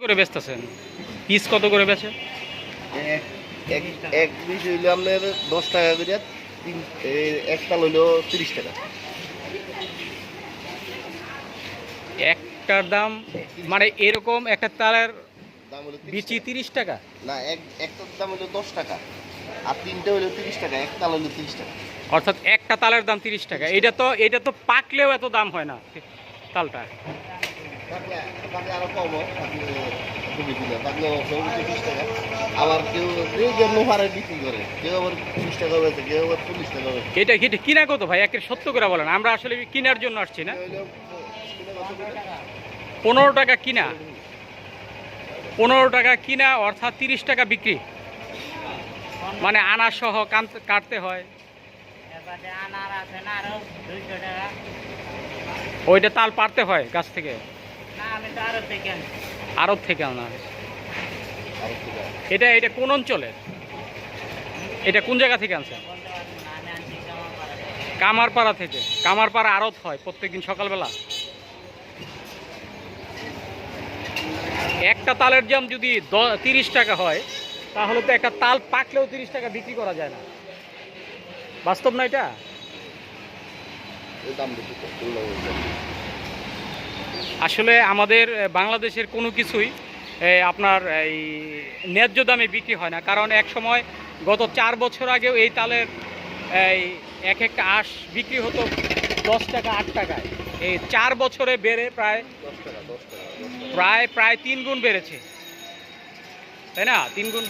করে বেচতেছেন পিস কত করে বেচে? এক এক এক পিস হইল আপনার দশ টাকা করে তিন একটা হইল তিরিশ টাকা। একটার দাম মানে এরকম একটা তালের দাম বিচি তিরিশ টাকা? না এক একটার দাম হইল দশ টাকা আর তিনটে হইল তিরিশ টাকা একটা হইল তিরিশ টাকা। অর্থাৎ একটা তালের দাম তিরিশ টাকা। এটা তো এটা তো পাকলেও এত দাম হয় না। তালটা। এটা কিনা কত ভাই? সত্য করে বলেন। আমরা আসলে জন্য আসছি না? পনেরো টাকা কিনা। পনেরো টাকা কিনা, অর্থাৎ তিরিশ টাকা বিক্রি। মানে আনা সহ কাটতে হয় এবারে আনার আছে না আরও দুইশো টাকা ওইটা তাল পারতে হয় গাছ থেকে? না আমি তো আরও থেকে আড়ত থেকে আনা হয়। এটা এটা কোন অঞ্চলের? এটা কোন জায়গা থেকে আনছেন? কামারপাড়া থেকে। কামারপাড়া আড়ত হয় প্রত্যেকদিন সকালবেলা। একটা তালের দাম যদি তিরিশ টাকা হয় তাহলে তো একটা তাল পাকলেও তিরিশ টাকা বিক্রি করা যায় না। বাস্তব না এটা? দাম আসলে আমাদের বাংলাদেশের কোনো কিছুই আপনার এই ন্যায্য দামে বিক্রি হয় না। কারণ এক সময় গত চার বছর আগেও এই তালের এই এক একটা আঁশ বিক্রি হতো দশ টাকা আট টাকায়। এই চার বছরে বেড়ে প্রায় দশ টাকা দশ টাকা প্রায় প্রায় তিন গুণ বেড়েছে। তাই না? তিন গুণ